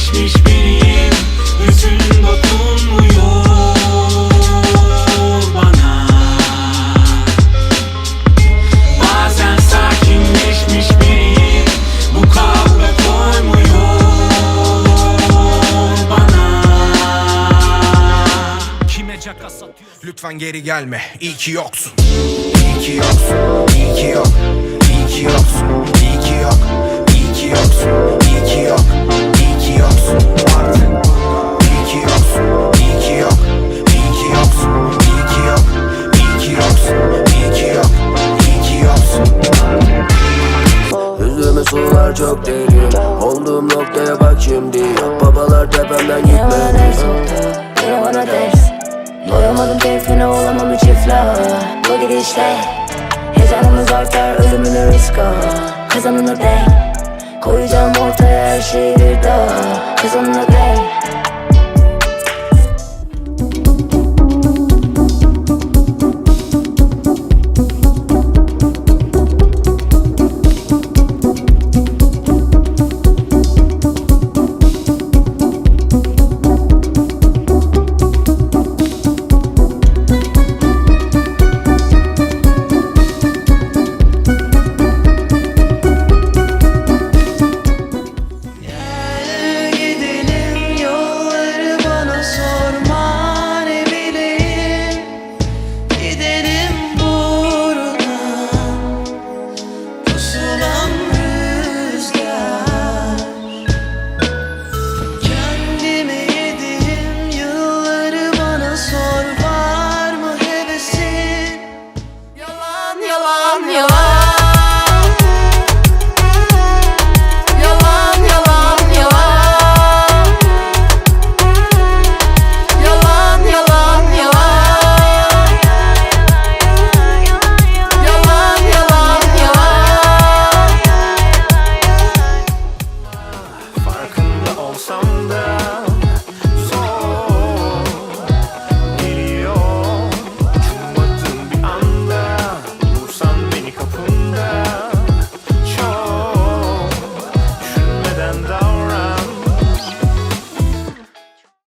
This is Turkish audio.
sakinleşmiş biriyim Hüzün dokunmuyor bana. Bazen sakinleşmiş biriyim Bu kavga koymuyor bana. Kime caka satıyorsun? Lütfen geri gelme, iyi ki yoksun. İyi ki yoksun, iyi ki yok. İyi ki yoksun, iyi ki yok sular çok derin. Olduğum noktaya bak şimdi. Babalar tepemden Ne bana ders. Gitmedi oldu, ne bana ders Doyamadım keyfine olamam hiç iflah. Bu gidişle Heyecanımız artar ölümünü risk al Kazanını denk. Koyacağım ortaya her şeyi bir daha. Kazanını denk